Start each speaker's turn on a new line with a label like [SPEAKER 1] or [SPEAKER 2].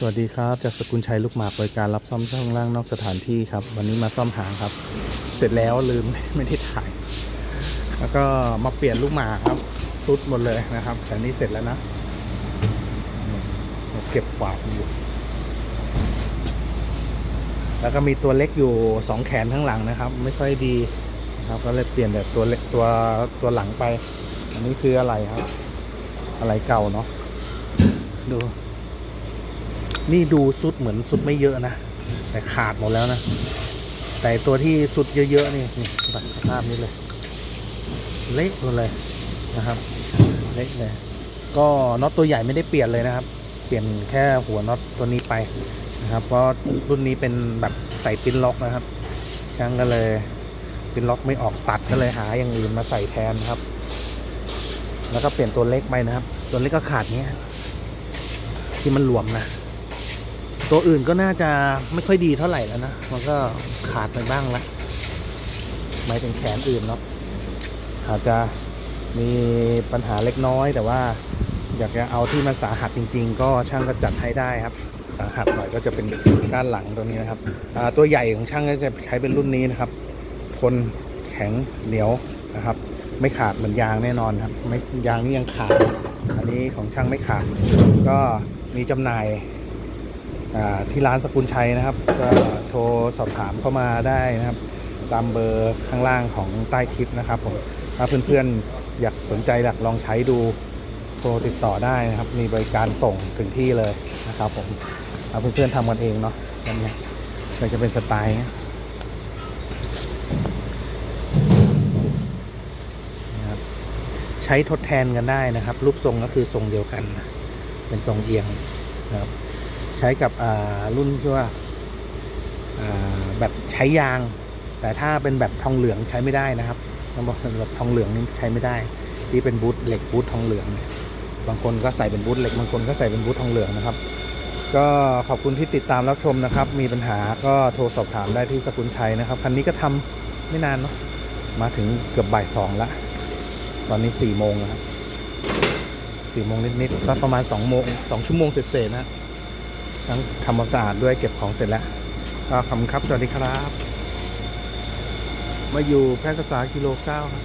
[SPEAKER 1] สวัสดีครับจากสกุลชัยลูกหมากบริการรับซ่อมช่องล่างนอกสถานที่ครับ วันนี้มาซ่อมหางครับ เสร็จแล้วลืมไม่ได้ถ่าย แล้วก็มาเปลี่ยนลูกหมากครับซุดหมดเลยนะครับแต่นี่เสร็จแล้วนะเก็บกวาดอยู่ แล้วก็มีตัวเล็กอยู่สองแขนข้างหลังนะครับ ไม่ค่อยดีนะครับก็เลยเปลี่ยนแบบตัวเล็กตัวตัวหลังไป อันนี้คืออะไรครับ อะไรเก่าเนาะดู นี่ดูสุดเหมือนสุดไม่เยอะนะ แต่ขาดหมดแล้วนะ แต่ตัวที่สุดเยอะๆนี่นี่แบบภาพนี้เลย เละหมดเลยนะครับ เละเลย ก็น็อตตัวใหญ่ไม่ได้เปลี่ยนเลยนะครับ เปลี่ยนแค่หัวน็อตตัวนี้ไปนะครับ เพราะรุ่นนี้เป็นแบบใส่ปิ้นล็อกนะครับ ช่างก็เลยปิ้นล็อกไม่ออกตัดก็เลยหาอย่างอื่นมาใส่แทนนะครับ แล้วก็เปลี่ยนตัวเล็กไปนะครับ ตัวเล็กก็ขาดเนี้ยที่มันหลวมนะ ตัวอื่นก็น่าจะไม่ค่อยดีเท่าไหร่แล้วนะ มันก็ขาดไปบ้างละหมายถึงแขนอื่นเนาะอาจจะมีปัญหาเล็กน้อย แต่ว่าอยากจะเอาที่มันสาหัสจริง ๆ ก็ช่างก็จัดให้ได้ครับ สาหัสหน่อยก็จะเป็นก้านหลังตัวนี้นะครับตัวใหญ่ของช่างก็จะใช้เป็นรุ่นนี้นะครับ ทนแข็งเหนียวนะครับ ไม่ขาดเหมือนยางแน่นอนครับไม่ยางนี่ยังขาด อันนี้ของช่างไม่ขาด ก็มีจำหน่าย ที่ร้านสกุลชัยนะครับก็โทรสอบถามเข้ามาได้นะครับ ตามเบอร์ข้างล่างของใต้คลิปนะครับผมถ้าเพื่อนๆอยากสนใจอยากลองใช้ดูโทรติดต่อได้นะครับ มีบริการส่งถึงที่เลยนะครับผมเอาเพื่อนๆทำกันเองเนาะอันเนี้ยก็จะเป็นสไตล์เนี้ยนะครับใช้ทดแทนกันได้นะครับ รูปทรงก็คือทรงเดียวกันนะเป็นทรงเอียงนะครับ ใช้กับรุ่นที่ว่าแบบใช้ยาง แต่ถ้าเป็นแบบทองเหลืองใช้ไม่ได้นะครับต้องบอกแบบทองเหลืองนี่ใช้ไม่ได้ ที่เป็นบูทเหล็กบูททองเหลือง บางคนก็ใส่เป็นบูทเหล็กบางคนก็ใส่เป็นบูททองเหลืองนะครับ ก็ขอบคุณที่ติดตามรับชมนะครับ มีปัญหาก็โทรสอบถามได้ที่สกุลชัยนะครับคันนี้ก็ทำไม่นานเนาะมาถึงเกือบบ่ายสองละตอนนี้สี่โมงนะครับสี่โมงนิดๆก็ประมาณสองโมงสองชั่วโมงเสร็จๆนะ ทั้งทำความสะอาดด้วยเก็บของเสร็จแล้วก็ขอบคุณครับ สวัสดีครับ มาอยู่แพร่กษากิโลเก้าครับ